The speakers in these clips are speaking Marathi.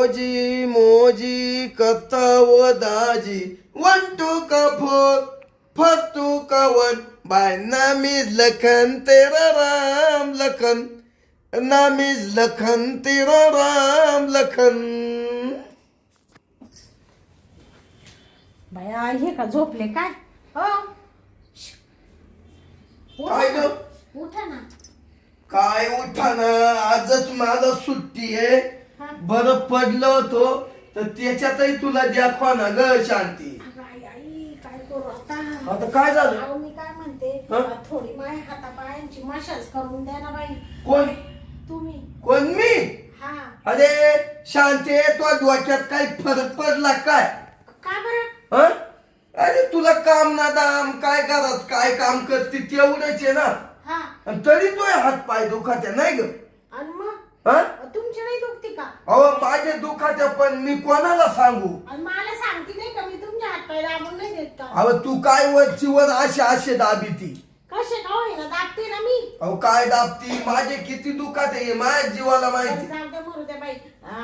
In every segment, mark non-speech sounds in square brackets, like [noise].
ओजी मोजी करता व दाजी. वन टू का फोर फोर टू का one by name is Lakhan तेरा राम लखन. नाम इज लखन तेरा राम लखन. बाया हे का झोपले काय? हो. काय. ग? उठा ना. काय आजच मला सुट्टी आहे. बरं पडलं होतो तर त्याच्यातही तुला दाखवा ना ग शांती. अगं आई आई काय करू आता? आता काय झालं? अहो, मी काय म्हणते हा? थोडी माय हातापायांची मशाज करून द्या ना बाई. कोण? तुम्ही. कोण मी? हा. अरे शांती तो डोक्यात काही फरक पडला काय? का बरं? हं? अरे तुला काम ना दाम काय करत काय काम करते तेवढंच आहे ना. हा. आणि तरी तो हात पाय दुखात्या नाही ग. आणि मग? हं? तुमची नाही दुखती का? अहो माझे दुखात्या पण मी कोणाला सांगू? आणि मला सांगते नाही का मी तुमच्या हात पाय दाबून नाही देत का? अहो तू काय वरची वर अशी असे दाबी ती कसे? का होईना दाबते ना मी. अहो काय दाबती? माझे किती दुखात आहे माझ्या जीवाला माहिती. जाऊ द्या मरू द्या बाई.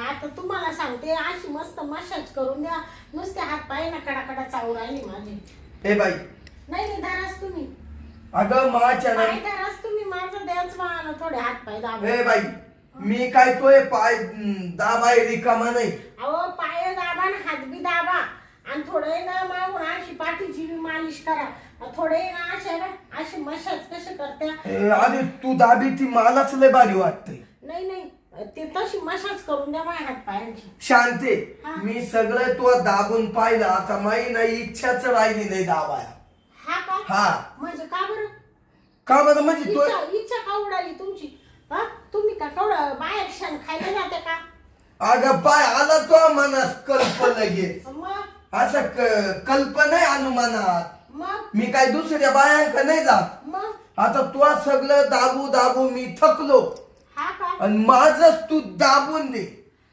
आता तुम्हाला सांगते अशी मस्त मसाज करून द्या. नुसते हात पाय ना कडा चावू राहिले माझे. हे बाई. नाही नाही धराच तुम्ही. अगं माझ्या ना पाय धराच तुम्ही. माझं द्याच मला थोडे हात पाय दाबा हे बाई. मी काय तोय पाय दाबाय रिकामा नाही. अहो पाय दाबा आणि हात बी दाबा. आणि थोडे ना मागून अशी पाठीची बी मालिश करा. थोडे ना असे ना अशी मसाज कसे करत्या? अरे तू दाबी ती मलाच लय भारी वाटते नाही नाही ते तशी मसाज करून द्या माझ्या हात पायांची. शांते. मी सगळं तो दाबून पाहिलं. आता माही नाही इच्छाच राहिली नाही दाबाया हा का? हा. म्हणजे का बरं? का बरं? म्हणजे तो इच्छा इच्छा का उडाली तुमची? हा? तुम्ही का कवडं बाहेर क्षण खायला जाते का? अगं पाय आला तो मनास कल्प लगेच. मग? असं क- कल्प नाही अनुमानात मग? मी काय दुसऱ्या बायांक नाही जात. मग? आता तू सगळं दाबू दाबू मी थकलो. हा का? आणि माझच तू दाबून दे.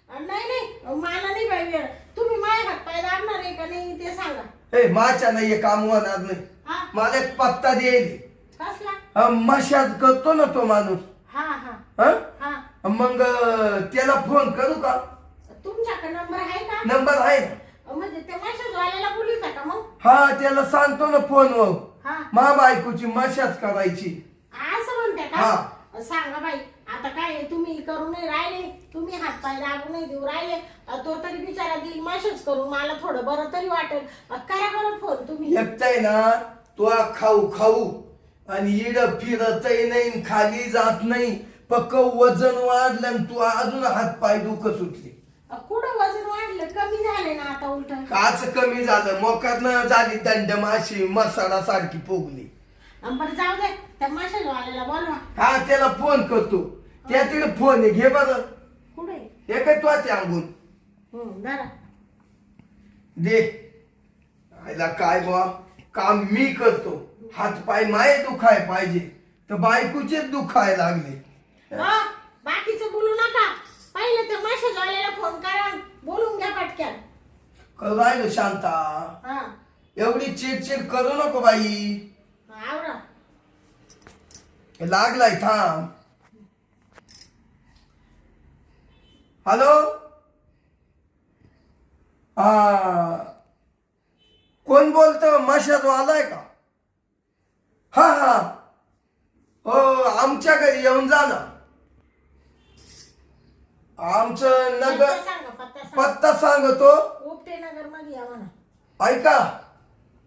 नाही नाही मला नाही बाई वेळ. तुम्ही माझ्या हात पाय दाबणार आहे का नाही ते सांगा. हे माझ्या नाही हे काम होणार नाही. हा? मला एक पत्ता देईल कसला? मशाज करतो ना तो माणूस. हा हा. हं? हा. मग त्याला फोन करू का? तुमच्याकडे नंबर आहे का? नंबर आहे ना. म्हणजे ते मशाज वाल्याला बोलू का मग? हा त्याला सांगतो ना फोनवर हा. मा बायकोची मशाज करायची. असं म्हणते. का? सांगा बाई आता काय तुम्ही करून नाही राहिले. तुम्ही हात पाय दाबून नाही देऊ राहिले. तो तरी बिचारा देईल मशाज करून. मला थोडं बरं तरी वाटेल. करा बरं फोन तुम्ही. एकटाय ना तो खाऊ खाऊ. आणि इड फिरतही नाही खाली जात नाही. पक्क वजन वाढलं आणि तू अजून हात पाय दुख सुटली कुठं वजन वाढलं? कमी झाले ना आता उलट. काच कमी झालं. मोकार झाली दंड माशी मसाला सारखी फुगली बरं जाऊ दे. त्या मशाज वाल्याला बोलवा. हा त्याला फोन करतो. त्या तिकडे फोन आहे. घे बरं. कुठे? हे काय तो ते अंगून हं, जरा दे. आयला काय बा काम मी करतो. हात पाय माये दुखाय पाहिजे. तर बायकोचेच दुखाय लागले. अ, बाकीचं बोलू नका. पहिले त्या मशाज वाल्याला फोन करा. बोलून घ्या पटक्यान करू राहिलो शांता. हा. एवढी चिडचिड करू नको बाई. आवरा. लागलाय थांब. हॅलो? हा. कोण बोलतो? मशाद आलाय का? हा हा. हो आमच्या घरी येऊन जा ना. आमचं नगर पत्ता सांगतो. उपटे नगरमध्ये या म्हणा. ऐका.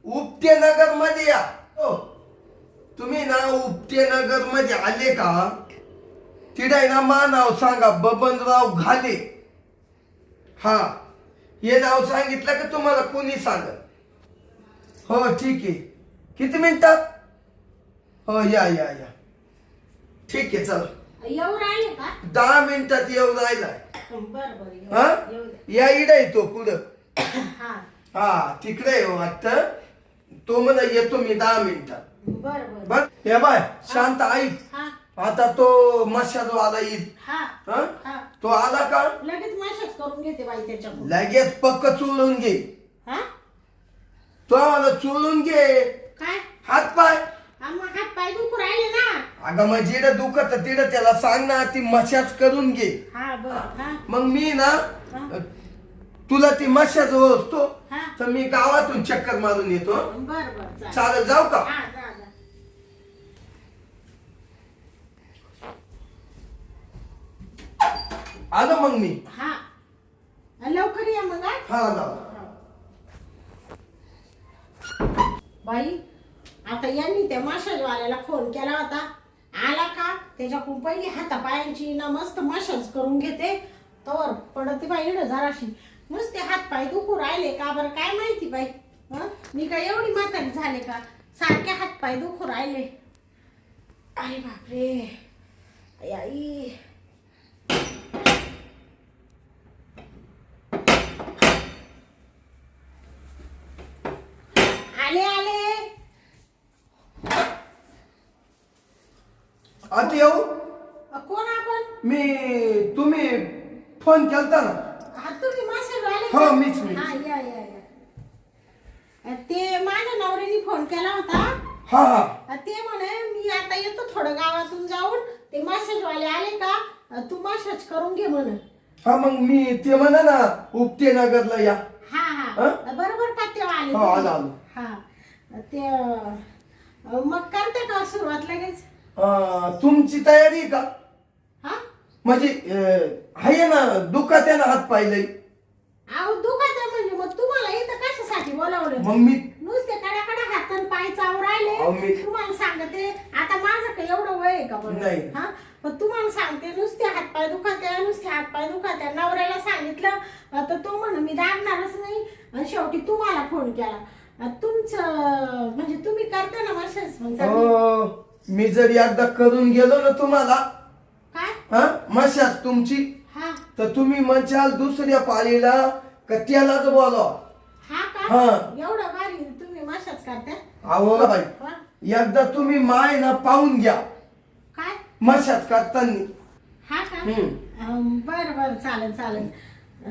उपटे नगरमध्ये या. हो. तुम्ही ना उपटे नगरमध्ये आले का? तिथे ना मा नाव सांगा. बबनराव घाले. हा. हे नाव सांगितलं का तुम्हाला? कोणी सांगत? हो ठीक आहे. किती मिनिटात? हो या या या. ठीक आहे चला. येऊ राहिले का? दहा मिनिटात येऊन राहिलाय बर बर येऊ हा? येऊ दे. या इडे येतो कुठं हा. हा तिकडे आहे वाटत तो म्हणा येतो मी दहा मिनिटात. बर बर. बर? हे बाय शांत ऐक हा. आता तो मशाजवाला येईल. हा. हं? हा. तो आला का? लगेच मॅसेज करून घेते बाई त्याच्याकडून. लगेच पक्क चुळून घे. हा? तो आला चुळून घे. काय? हात पाय. हात पाय दुखू राहिले ना. अगं मग जिडं दुखत तिडं त्याला सांग ना ती मशाज करून घे. हा बर हा. मग मी ना हा. तुला ती मशाच ओळखतो हा. तर मी गावातून चक्कर मारून येतो. बर बर चालेल. चालेल जाऊ का? हा जा जा. आलो मग मी. हा. लवकर या मग हा. हा बाई आता यांनी त्या मशाजवाल्याला फोन केला होता. आला का? त्याच्याकडून पहिली हातापायांची ना मस्त मशाज करून घेते. तवर पडते बाई इकडं जराशी. नुसते हातपाय दुखू राहिले का बरं? काय माहिती बाई? हं? मी काय एवढी म्हातारी झाले का? सारखे हातपाय दुखू राहिले. अरे बापरे. आई, आई आले आले आता येऊ? कोण आपण? मी तुम्ही फोन केलता ना. हा तुम्ही मासे आले हो, का? मीच, मीच. हा या या या. अ, ते माझ्या नवऱ्याने फोन केला होता. हा हा. ते म्हणे मी आता येतो थोडं गावातून जाऊन. ते मसाजवाले आले का? अ, तू मसाज करून घे म्हणे. हा मग मी ते म्हणा ना उपटे नगरला या. हा हा. अ? बरोबर पत्त्यावर आले हो. आलो, आलो. हा. ते अ, मग करते का सुरुवात लगेच? अं, तुमची तयारी आहे का? हा? म्हणजे अं, आहे ना दुखात आहे ना हात पाहिलंय अहो दुखत आहे म्हणजे मग तुम्हाला इथं कशासाठी बोलावलं? मग मी नुसते कडाकडा हातन पाय चाव राहिले. अहो, मी- तुम्हाला सांगते आता माझं काही एवढं वय आहे का बरं? नाही. हा? पण तुम्हाला सांगते नुसते हातपाय दुखत आहे नुसते हातपाय दुखत आहे. नवऱ्याला सांगितलं तर तो म्हण मी दाबणारच नाही. आणि शेवटी तुम्हाला फोन केला. अं, तुमचं म्हणजे तुम्ही करता ना चांगली. अं, मी जर एकदा करून गेलो ना तुम्हाला काय? हा? मशाज तुमची हा. तर तुम्ही म्हणशाल दुसऱ्या पाळीला का त्यालाच बोलवा? हा का? हा. एवढं भारी तुम्ही करता? अहो बाई हा? एकदा तुम्ही माय ना पाहून घ्या. काय? मशाज करताना. हा का? हम्म. अं, बरं बरं चालेल चालेल.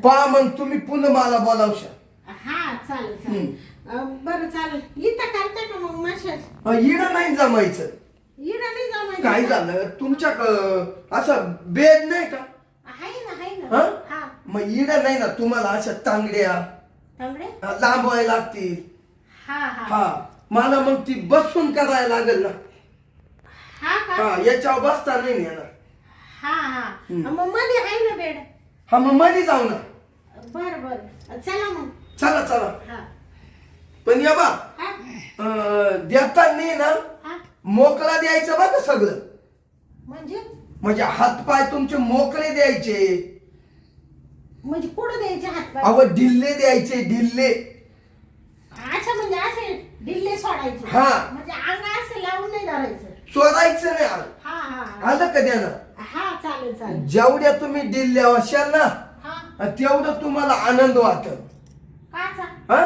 पहा मग तुम्ही पुन्हा मला बोलावशा हा चालेल चालेल. अं, बरं चालेल. इथं करते का मग मशाज इडं नाही जमायचं. इडं नाही जमायचं. काय का? झालं? तुमच्या असं बेद नाही का? आहे ना आहे ना. हा? हा. मग इडं नाही ना तुम्हाला अशा तांगड्या? तांबडे लांब व्हायला लागतील. हा हा. हा. मला मग ती बसून करायला लागेल ना. हा का? हा याच्यावर बसता नाही येणार. हा हा. मग मध्ये आहे ना बेड हा मग मध्ये जाऊ ना. बर बर. चला मग. चला चला. हा. पण या बा हा. अं, देताना ना मोकळा द्यायचं बघा सगळं. म्हणजे? म्हणजे हातपाय तुमचे मोकळे द्यायचे. म्हणजे कुठं द्यायचे हात पाय अव ढिल्ले द्यायचे ढिल्ले. अच्छा म्हणजे असे ढिल्ले सोडायचे. हा. म्हणजे अंग असं लावून नाही धरायचं. चोरायचं नाही आलं. हा हा आलं का द्या ना हा चालेल चालेल. जेवढ्या तुम्ही दिल्ल्या असाल ना हा. तेवढं तुम्हाला आनंद वाटल. काचा हा?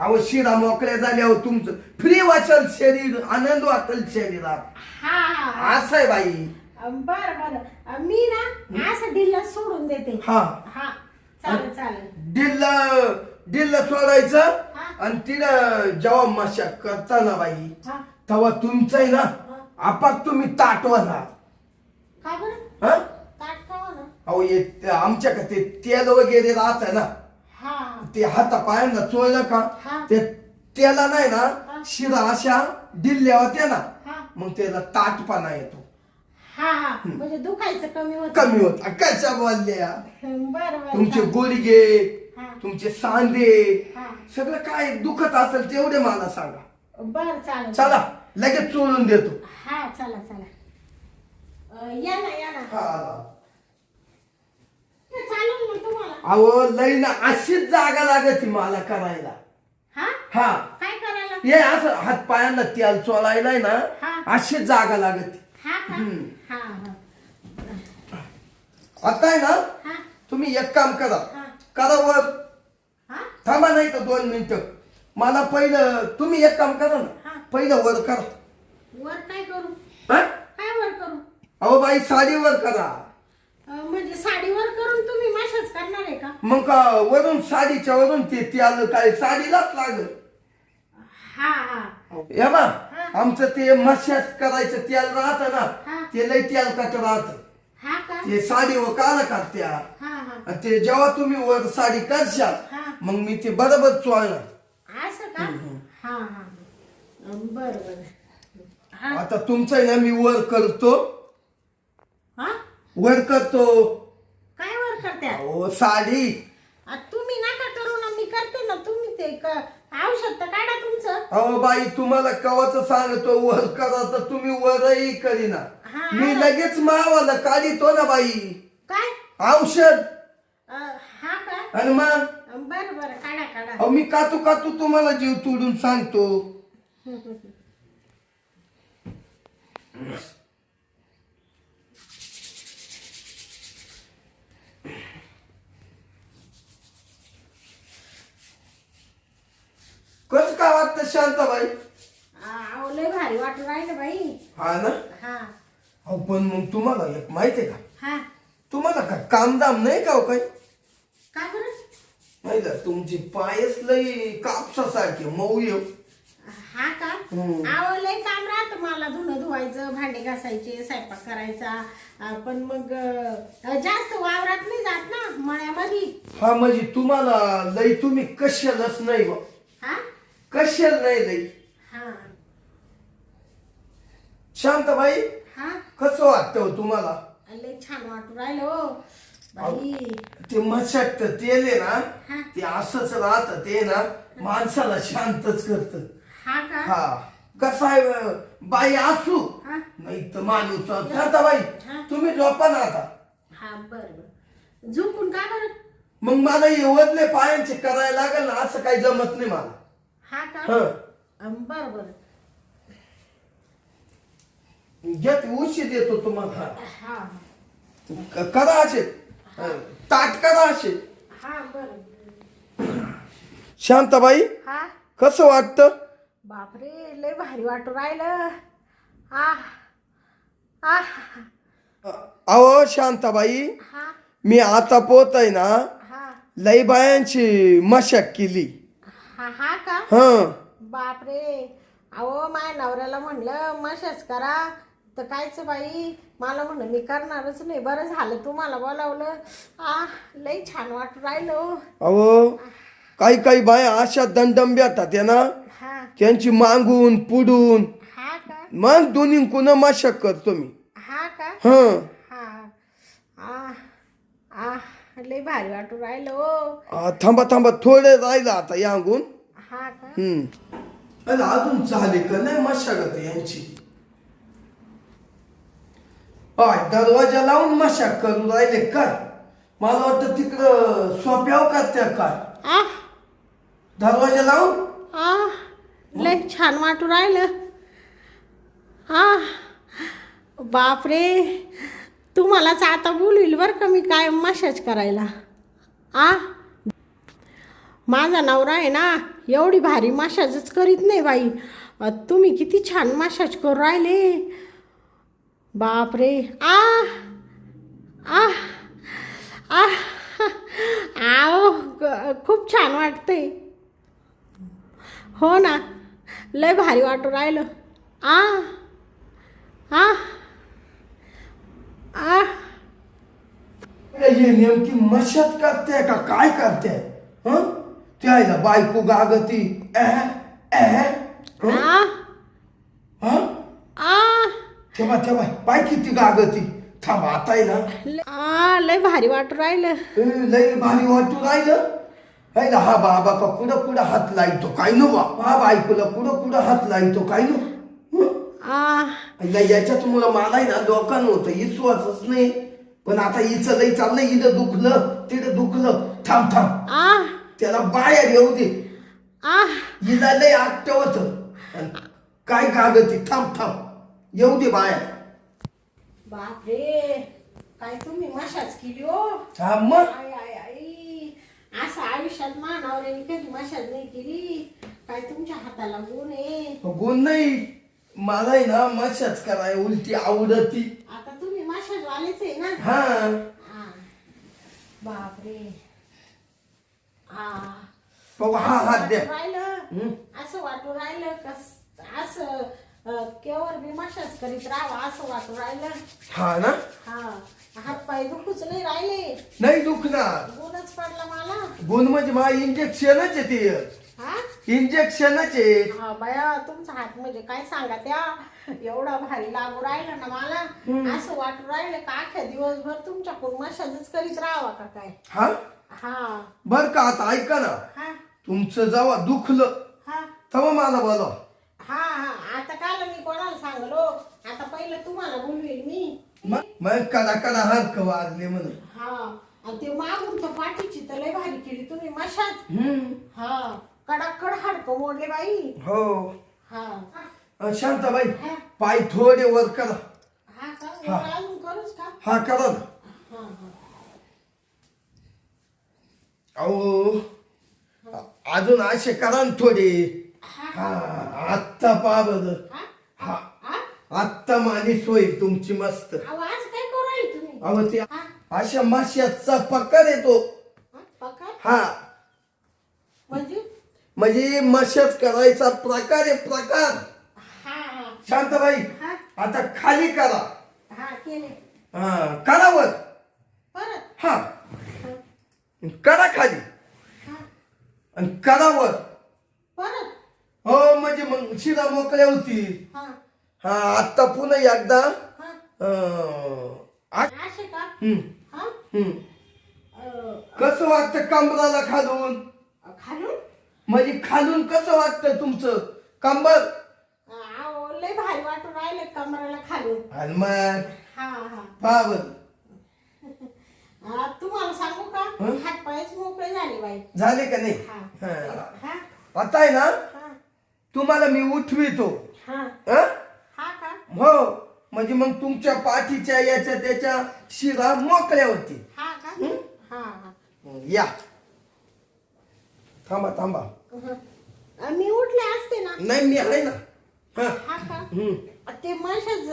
अहो शिरा मोकळ्या झाल्यावर तुमचं. फ्री वाचल शरीर आनंद वाटल शरीरात. हा हा असं आहे बाई. बर बर. मी ना असं ढिल्ला सोडून देते. हा. हा चालेल चालेल. डिल्ल डिल्ल सोडायचं. आणि तिला जेव्हा मशाक करताना बाई हा. तेव्हा तुमचं आहे ना आपात तुम्ही बरं? हा? ताट खावा ना अहो हे ते आमच्या का ते तेल वगैरे राहत ना ते हाता पायांना चोळलं का. ते त्याला नाही. ना शिरा अशा दिल्ल्या होत्या ना मग त्याला ताटपणा येतो. हा हा. म्हणजे दुखायचं कमी होत. कमी होत. कशा बोलल्या? बर बर. तुमचे गुडघे हा. तुमचे सांधे. हा. सगळं काय दुखत असेल तेवढे मला सांगा. बर चालेल. चला लगेच चोळून देतो. हा चला चला. या ना या ना. हा. अहो लई ना अशीच जागा लागत मला करायला. हा? हा. काय करायला? हे असं हात पायांना तेल चोळायलाय ना हा. अशीच जागा लागत. हा का. हा हा. आता आहे ना हा. तुम्ही एक काम करा. हा. करा वर. हा? थांबा नाही तर दोन मिनिटं. मला पहिलं तुम्ही एक काम करा हा. ना पहिलं वर करा. वर काय करू? हा? काय वर करू? अहो बाई साडी वर करा. म्हणजे साडीवर करून तुम्ही मशाज करणार आहे का? मग का वरून साडीच्या वरून ते तेल काय? साडीलाच लागल. हा हा. या बा हा. आमचं ते मशाज करायचं तेल राहत हा. ना ते लय तेल कट राहत. हा का? ते साडीवर काला काढत्या हा हा. आणि ते जेव्हा तुम्ही वर साडी करशाल हा. मग मी ते बरोबर चोळणार. असं का? हा हा. बर बर. हा. आता तुमचं ना मी वर करतो. हा वर करतो. काय वर करत्या? अहो साडी. आ, तुम्ही नका करू ना मी करते ना तुम्ही ते क- औषध तर काढा तुमचं. अहो बाई तुम्हाला कवाच सांगतो वर करा तर तुम्ही वरही करीना. हा. मी लगेच मावाला काढितो ना बाई. काय? औषध. अ, हा का? आणि मग? बर बर काढा काढा. अहो मी कातू कातू तुम्हाला जीव तोडून सांगतो. [laughs] कस काय वाटतं शांताबाई? अहो लय भारी वाटू राहिलं बाई. हा ना? हा. अहो पण मग तुम्हाला एक माहिती आहे का? हा. तुम्हाला का कामदाम नाही का हो काही? का बरं? माहिती आहे, तुमची पायच लई कापसासारखे मऊ येऊ हा का? हम्म. अहो लय काम राहतं मला धुणं धुवायचं भांडे घासायचे स्वयंपाक करायचा. अ, पण मग अ, जास्त वावरात नाही जात ना मळ्यामध्ये. हा म्हणजे तुम्हाला लई तुम्ही कशालच नाही बा. कशाल नाही लई हा. शांताबाई हा? कसं वाटतं हो तुम्हाला? लय छान वाटू राहिलं हो. बाई. ते मशाट तेल आहे हा. ना ते असंच राहत ते ना माणसाला शांतच करत. हा का? हा. कसं आहे अं, बाई असू हा. नाही तर माणूस शांताबाई हा. तुम्ही झोपा ना आता. हा बर बर. झोपून का बरं? मग मला येवदले पायांचे करायला लागेल ना असं काही जमत नाही मला. हा का? हा. अं, बर बर. घ्या ते उशी देतो तुम्हाला. हा. क- करा असे? ताट करा असे? हा बर. शांताबाई हा? कसं वाटतं? बापरे लय भारी वाटू राहिलं. आ आ. अहो शांताबाई हा. मी आता पोत आहे ना हा. लई बायांची मशाक केली. हा हा का? हं. बापरे. अहो माझ्या नवऱ्याला म्हणलं मशाच करा तर कायच बाई? मला म्हणलं मी करणारच नाही. बरं झालं तुम्हाला बोलावलं. आ लई छान वाटू राहिलो अहो काही काही बाया अशा दंडम भेटतात ना हा. त्यांची मागून पुढून. हा का? मग दोन्ही कुण मशाक करतो मी. हा का? हं. हा. आ आ. लई भारी वाटू राहिलो. आ, थांबा थांबा थोडे राहिलं आता यांगून हा का? हम्म. अरे अजून झाले का? नाही मशागत यांची. आय दरवाजा लावून मशाक करू राहिले काय? मला वाटतं तिकडं सोप्याव करत्या काय? आ? दरवाजा लावून? आ? लय छान वाटू राहिलं. आ? बापरे. तुम्हालाच आता बोलवील बरं का मी काय मशाज करायला. आ? माझा नवरा आहे ना एवढी भारी मशाजच करीत नाही बाई. तुम्ही किती छान मशाज करू राहिले. बापरे. आ? आ? आ? आओ खूप छान वाटते हो ना लय भारी वाटू राहिलं. आ? आ? हे नेमकी मशात करते का काय करते हं? ते आहे ना बायको गागती एह एह हं? हं? तेव्हा तेव्हा बाय किती गागती. थांब आता ना लय भारी वाटू राहिलं. लई भारी वाटू राहिलं. है ना हा बाबा का कुठं कुठं हात लाईतो काय नो बा हा बायकोला कुठं कुठं हात लाईतो काय नो? याच्यात मुलं मला ना लोकांना होतं विश्वासच नाही. पण आता हिचं लई चाललंय. इथं दुखलं तिथं दुखलं. थांब थांब. त्याला बाहेर येऊ दे. हिला लई आटवत काय कागती थांब थांब. येऊ दे बाहेर. बापरे. काय तुम्ही मशाज केली हो? हा मग. आई असं आयुष्यात मानावऱ्याने कधी मशाज नाही केली. काय तुमच्या हाताला गुण आहे? गुण नाही. मला आहे ना मशाच कराय उलटी आवडती. आता तुम्ही मशाज वालेच आहे ना? हा. हा. बापरे. हा. बाबा हा असं हात द्या राहिलं? असं वाटू राहिलं कस असं अं, केवळ मी मशाज करीत राहावं असं वाटू राहिलं? हा ना? हा. हात पाय दुखूच नाही राहिले. नाही दुखणार. गुणच पडला मला. गुण म्हणजे मा इंजेक्शनच आहे ते. हा? इंजेक्शनच हा बाया तुमचा हात म्हणजे काय सांगा त्या? एवढा भारी लागू राहिला ना मला. असं वाटू राहिलं का अख्ख्या दिवसभर तुमच्याकडून मशाजच करीत राहावा का काय? हा? हा. बर का आता ऐका ना. हा. तुमचं जेव्हा दुखलं हा. तेव्हा मला बोला हा हा. आता काल मी कोणाला सांगलो? आता पहिलं तुम्हाला बोलवेल मी. मग कदा कदा हरक वाजले म्हणून. हा. आणि ते मागून तर पाठीची तर लय भारी केली तुम्ही मशाज हम्म. हा. कडाकड हाडकं मोडले बाई. हो. हा. अं, शांताबाई हा. पाय थोडे वर करा. हा का? हा. करूच का? हा करा ना. हा हा. अहो अजून असे करा ना थोडे. हा. आत्ता पहा बरं. हा? हा. हा? आत्ता मालिश होईल तुमची मस्त. अहो, आज काय करू राहिले तुम्ही? अहो ते हा. अशा माश्याचा पकार येतो हा, हा. म्हणजे? म्हणजे मशाच करायचा प्रकार आहे प्रकार. हा. हा शांताबाई हा. आता खाली करा. हा केले. हा करावर परत. हा. करा खाली. हा. आणि करावर परत. हो म्हणजे मग शिरा मोकळ्या होतील. हा. हा आता पुन्हा एकदा हा. अं, आ- असे का? हम्म, हा. हम्म. अं, कसं वाटतं कमराला खालून? खालून? म्हणजे खालून कसं वाटतं तुमचं? कंबर? लय भारी वाटून राहिले कमराला खालून. आणि मग? हा हा. पावर आ, तुम्हाला सांगू का? हं? हात पायच मोकळे झाले बाई. झाले का नाही? हा. हा. हा. आता आहे ना? हा. तुम्हाला मी उठवितो. हा. हं? हा का? हो. म्हणजे मग तुमच्या पाठीच्या याच्या त्याच्या शिरा मोकळ्या होती हा का? हा? हा या. थांबा थांबा. मी उठले असते ना. नाही मी आहे ना. हा. हा का? हम्म. ते मशाज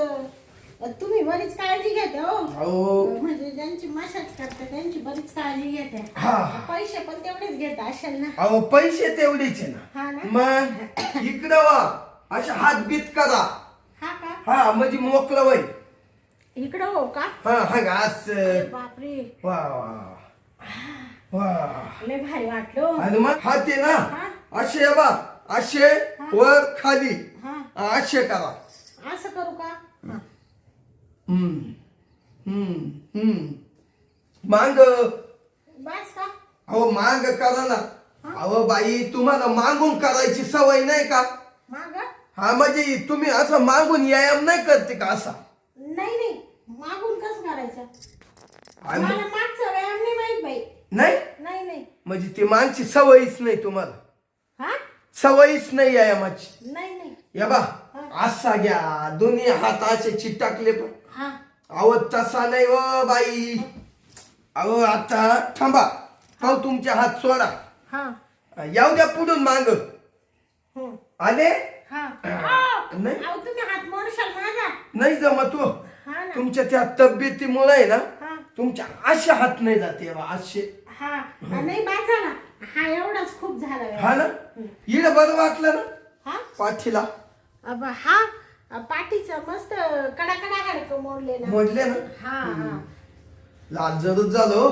अ, तुम्ही बरीच काळजी घेते हो. हो म्हणजे ज्यांची मशाज करते त्यांची बरीच काळजी घेते. हा. पैसे पण तेवढेच घेत असेल ना. अहो पैसे तेवढेच आहे हा ना. ना मग इकडं वा. अशा हात बीत करा हा का? हा म्हणजे मोकळं वय. इकडं हो का? हा हा बापरे. वा वा वा. लय भारी वाटलो आणि मग हात ना हा. असे बा असे वर खाली. हा. असे करा. असं करू का? हा. हम्म हम्म हम्म. मांग. बस का? अहो मांग करा ना. अहो बाई तुम्हाला मागून करायची सवय नाही का? माग? हा म्हणजे तुम्ही असं मागून व्यायाम नाही करते का असा? नाही नाही. मागून कसं करायचं? आणि मग- मला मागचा व्यायाम नाही माहीत बाई. नाही? नाही नाही. म्हणजे ती मागची सवयच नाही तुम्हाला. हा? सवयच नाही नाही नाही. या बा. असा घ्या. दोन्ही हात असे चिटकले पण. हा. अहो तसा नाही व बाई. अहो आता थांबा. पाहू तुमचे हात सोडा. हा. येऊ द्या पुढून मांग. हम्म. आले? हा. नाही? अहो तुम्ही हात मोडशाल माझा नाही जमत हो. हा ना. तुमच्या त्या तब्येतीमुळे आहे ना हा. तुमच्या असे हात नाही जाते बा, असे हा नाही बाद झाला हा एवढाच खूप झाला. हा ना? इड बरं वाटलं ना? हा? पाठीला. अब हा पाठीचं मस्त कडा कडा हाडकं मोडले ना. मोडले ना? हा हा. लाल जरूर झालं हो.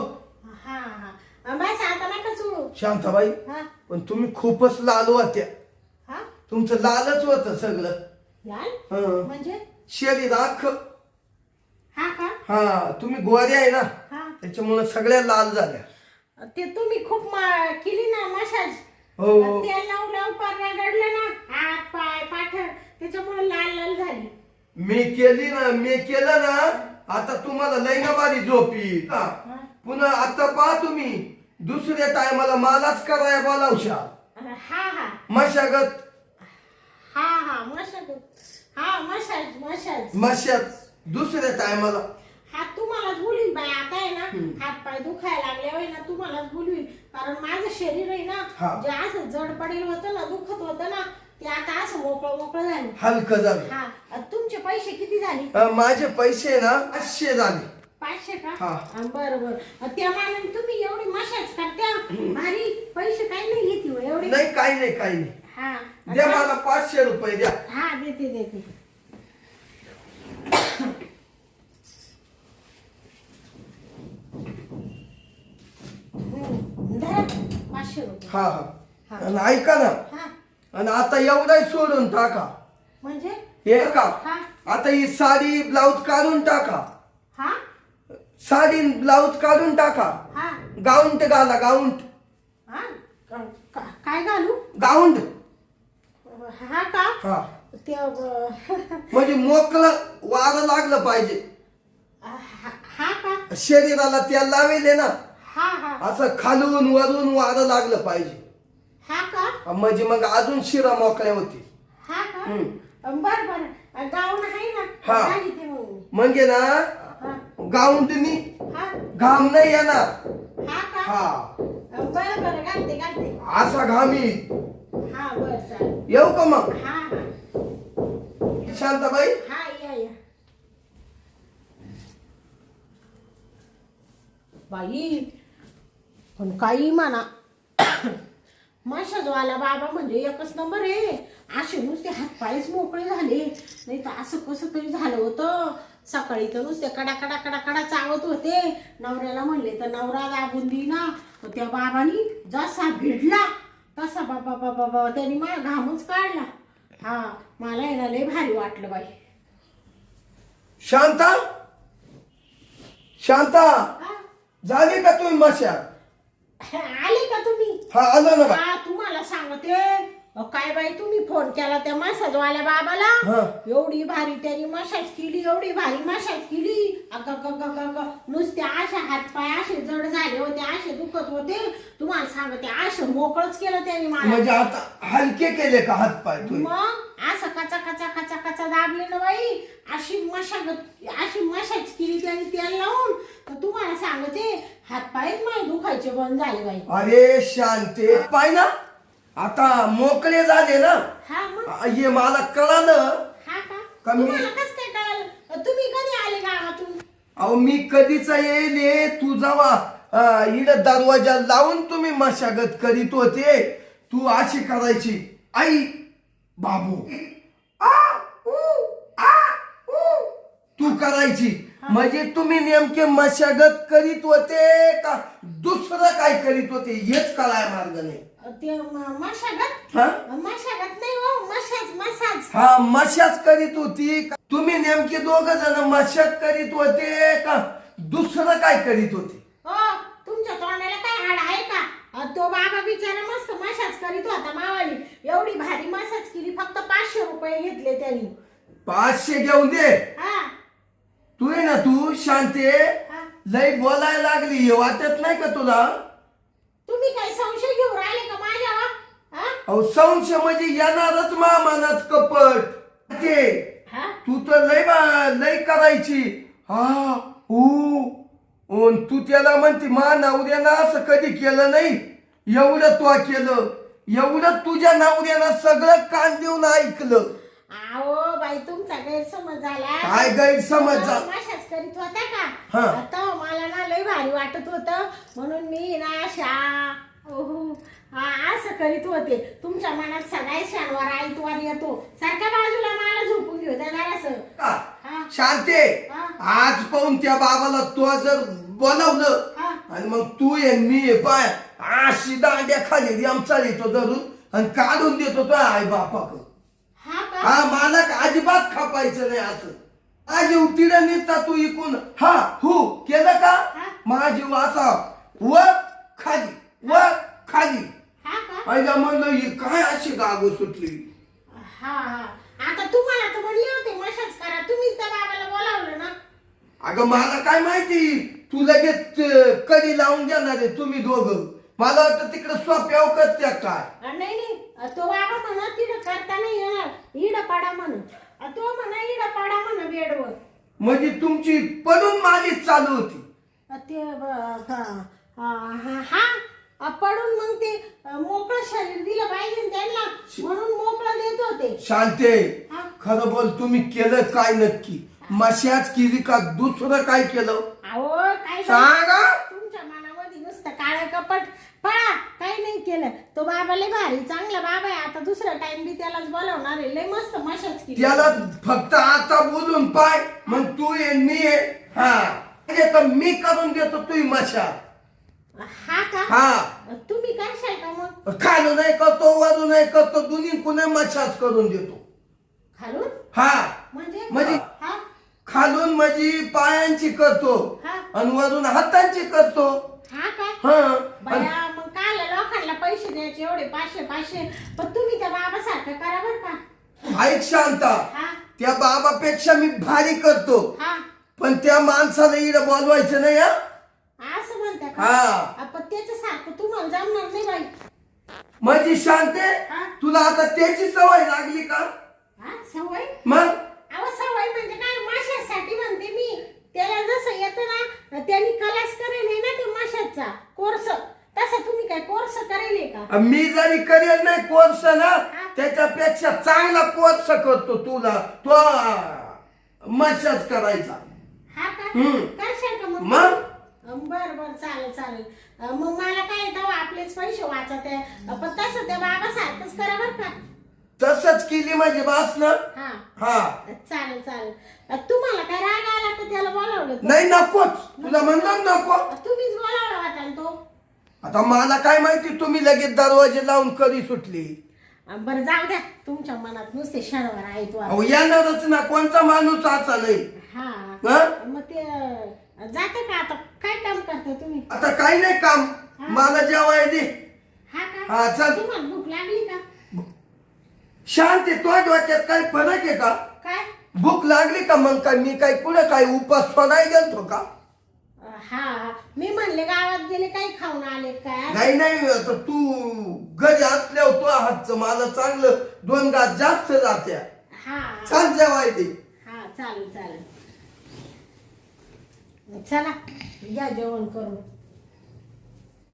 हा हा. बस आता नका चुळू शांताबाई हा. पण तुम्ही खूपच लाल होत्या. हा? तुमचं लालच होतं सगळं. लाल? हं. म्हणजे? शरीर अख्ख हा का? हा तुम्ही गोरे आहे ना? हा. त्याच्यामुळे सगळ्या लाल झाल्या. ते तुम्ही खूप मा- केली ना मसाज हो. पार रगडलं ना हात पाय पाठ त्याच्यामुळे लाल लाल झाली. मी केली ना मी केलं ना आता तुम्हाला लय ना बारी झोपी हा. पुन्हा आता पहा तुम्ही दुसऱ्या टायमाला मलाच कराय बोलावशा. हा हा. मशागत. हा हा मसाज हा मसाज मसाज मशात दुसऱ्या टायमाला हा तुम्हालाच बोलील बाई हात पाय दुखायला लागले होय ना तुम्हालाच बोलवील कारण माझं शरीर आहे ना. जे असं जड पडेल होतं ना दुखत होतं ना ते आता असं मोकळं मोकळं झालं. हलकं झालं. हा. अ, तुमचे पैसे किती झाले? अं, माझे पैसे ना पाचशे झाले. पाचशे का? हा. अ, बरं बरं. अ, त्या मानाने तुम्ही एवढी मशाज करत्या? भारी. पैसे काही नाही घेते हो, एवढे नाही काही नाही काही नाही. हा. द्या मला पाचशे रुपये द्या. हा देते देते. पाचशे रुपये. हा आणि ऐका ना. हा. आणि आता एवढाही सोडून टाका. म्हणजे? हे का? हा. आता ही साडी ब्लाऊज काढून टाका. हा? साडी ब्लाऊज काढून टाका. हा. गाऊंट घाला गाऊंट. हा? का- काय घालू? गाऊंट. हा का? हा. ते अं, [laughs] म्हणजे मोकळं वारं लागलं पाहिजे. हा हा का? शरीराला तेल लावेले ना. हा हा. असं खालून वरून वारं लागलं पाहिजे. हा का? म्हणजे मग अजून शिरा मोकळ्या होतील. हा का? हम्म. बर बर. गाऊन आहे ना? हा. घाली ते मग. मी. म्हणजे ना गाऊंटनी हा. घाम नाही येणार. हा का? हा. बरं बरं. घालते घालते. असा घामी हा बरं चालेल. येऊ का मग? हा हा. शांताबाई? हा या या. बाई पण काही म्हणा. माशाजवाला बाबा म्हणजे एकच नंबर आहे. असे नुसते हातपायच मोकळे झाले. नाही तर असं कसं तरी झालं होतं. सकाळी तर नुसते कडा कडा कडा कडा चावत होते. नवऱ्याला म्हणले तर नवरा दाबून दिना त्या बाबानी जसा भिडला तसा बाबा बाबा बाबा त्यांनी मला घामच काढला. हा मला ना लय भारी वाटलं बाई. शांता? शांता? झाली का तुम्ही मशा आले का तुम्ही? हा आलो ना बा. हा तुम्हाला सांगते. अहो, काय बाई तुम्ही फोन केला त्या मसाजवाल्या बाबाला. एवढी भारी त्यांनी मसाज केली एवढी भारी मसाज केली. अग. नुसते असे हातपाय असे जड झाले होते असे दुखत होते. तुम्हाला सांगते असे मोकळच केलं त्यांनी मला. म्हणजे आता हलके केले का हात पाय तुम्ही? मग असं कचा कचा कचा कचा दाबले ना बाई. अशी मशागत अशी मशाज केली त्यांनी तेल लावून तर तुम्हाला सांगते हातपायच माझे दुखायचे बंद झाले बाई. अरे शांते पाय ना. आता मोकळे झाले ना. हा मग. हे मला कळालं. हा का? का मी- तुम्हाला कसं काय कळालं? तुम्ही कधी आले गावातून? अहो मी कधीच येईल. हे तू जावा. अं, इकडं दरवाजा लावून तुम्ही मशागत करीत होते. तू अशी करायची. आई बाबू. आ, ऊ, आ, ऊ. तू करायची. म्हणजे तुम्ही नेमके मशागत करीत होते का दुसरं काय करीत होते? हेच कळाय मार्ग नाही. ते म- मशागत? हा? मशागत नाही हो मशाज मसाज. हा मशाच करीत होती का? तुम्ही नेमके दोघ जण मशाक करीत होते का दुसरं काय करीत होते? हो तुमच्या तोंडाला काय हाड आहे का? अ, तो बाबा बिचारा मस्त मसाज करीत होता मावाली. एवढी भारी मसाज केली फक्त पाचशे रुपये घेतले त्यांनी. पाचशे घेऊन दे. हा. तू आहे ना तू शांते. हा? लय बोलायला लागली हे वाटत नाही का तुला? तुम्ही काय संशय घेऊन राहिले का माझ्यावर? हा? अहो संशय म्हणजे येणारच मा मनात कपट. ते हा? तू तर लय बा- लय करायची. हा ऊ तू त्याला म्हणते मा नवऱ्यानं असं कधी केलं नाही? एवढं तू केलं. एवढं तुझ्या नवऱ्यानं सगळं कान देऊन ऐकलं. आओ बाई तुमचा गैरसमज झाला काय गैरसमज झाला? करीत होता का हा. आता मला ना लय भारी वाटत होत म्हणून मी ना अशा ओहो, हा असं करीत होते तुमच्या मनात सगळ्या क्षणवार आयतवार येतो सारख्या बाजूला मला झोपून घेऊ द्या जरासं. का? हा शांते हा. आज पाहून त्या बाबाला तू जर बोलावलं हा आणि मग तू ये मी ये पाय अशी दांड्या खाली आमचा येतो धरून आणि काढून देतो तो आई बापाक हा का हा मला का अजिबात खापायचं नाही असं. माझी उतिडं निसता तू इकून. हा हु केलं का. माझी वासा वर खाली वर खाली. हा आईला म्हणलं ही काय अशी गागो सुटली? हा आता तुम्हाला तर म्हणले होते मशाज करा. तुम्हीच त्या बाबाला बोलावलं ना? अगं मला काय माहिती? तू लगेच कडी लावून देणार आहे तुम्ही दोघं. मला वाटतं तिकडे सोप्या त्या काय. अ, नाही नाही. तो बाबा म्हणा तिथं करता नाही येणार इड पाडा म्हण अ, तो म्हणा इड पाडा म्हणा बेडवर. म्हणजे तुमची पडून मालिश चालू होती. अ, ते ब- हा हा हा- हा. अ, पडून मग ते अ, मोकळं शरीर दिलं पाहिजे ना त्यांना. म्हणून मोकळं देत होते. शांते हा. खरं बोल तुम्ही केलं काय नक्की? मशाच केली का दुसरं काय केलं? अहो काय सांगा. तुमच्या मनामध्ये नुसतं काळं कपट पळा काही नाही केलं. तो बाबा लय भारी चांगला बाबा आहे. आता दुसरा टाइम बी त्यालाच बोलवणार आहे. लय मस्त मशाच केली. त्याला फक्त आता बोलून पाय. मग तू ये मी ये. हा. म्हणजे तर मी करून देतो तू मशा हा का? हा. तुम्ही करशाल का मग? खालू नाही करतो वरू नाही करतो दोन्ही कुणा मसाज करून देतो. खालून? हा. म्हणजे? म्हणजे? हा. खालून म्हणजे पायांची करतो हा. आणि वरून हातांची करतो. हा का? हा. आणि बया काल लोकांना पैसे द्यायचे एवढे पाचशे पाचशे. पण तुम्ही त्या बाबासारखं करा बर का. ऐक शांता हा? त्या बाबापेक्षा मी भारी करतो. हा? पण त्या माणसाला इकडे बोलवायचं नाही हा? असं म्हणता का? हा. त्याच्यासारखं तुम्हाला जमणार नाही बाई. माझी शांते हा. तुला आता त्याची सवय लागली का? हा सवय? मग? अहो सवय म्हणजे काय? माशासाठी म्हणते मी. त्याला जसं येतं ना त्यांनी कलास करेल ना ते माशाचा कोर्स. तसं तुम्ही काय कोर्स करेल का? मी जरी करेल नाही कोर्स ना त्याच्यापेक्षा चांगला कोर्स करतो तुला. तो मसाज करायचा. हा का? हम्म. करशाल का मग? मग? बर बर. चालेल चालेल. अं, मग मला काय तेव्हा आपलेच पैसे वाचत आहे. अं, पण तसं त्या बाबासारखंच करा बर का. तसंच केली माझी बास ना. हा. हा. चालेल चालेल. अं, तुम्हाला काय राग आला तर त्याला बोलावलं? नाही नकोच. तुला म्हणलं ना नको अं, तुम्हीच बोलावला होता ना तो आता मला काय माहिती तुम्ही लगेच दरवाजे लावून कधी सुटली? बरं जाऊ द्या. तुमच्या मनात नुसते शनिवार आहे तो अहो येणारच ना. कोणता माणूस असा नाही हा. हा? मग ते अं, जाते का आता? काय काम करता तुम्ही? आता काही नाही काम. मला जेवाय दे. हा हा, का चल. तुम्हाला भूक लागली का? शांत तो डोक्यात काही फरक आहे का? काय? भूक लागली का मग काय? मी काय कुठं काय उपास सोडायला गेलतो का? हा मी म्हणले गावात गेले काही खाऊन आले काय नाही नाही आता तू घरी असल्यावर तो हातचं मला चांगलं दोन गात जास्त जात्या. हा. छान जेवाय दे हा चालेल चालेल. चला या जेवण करून.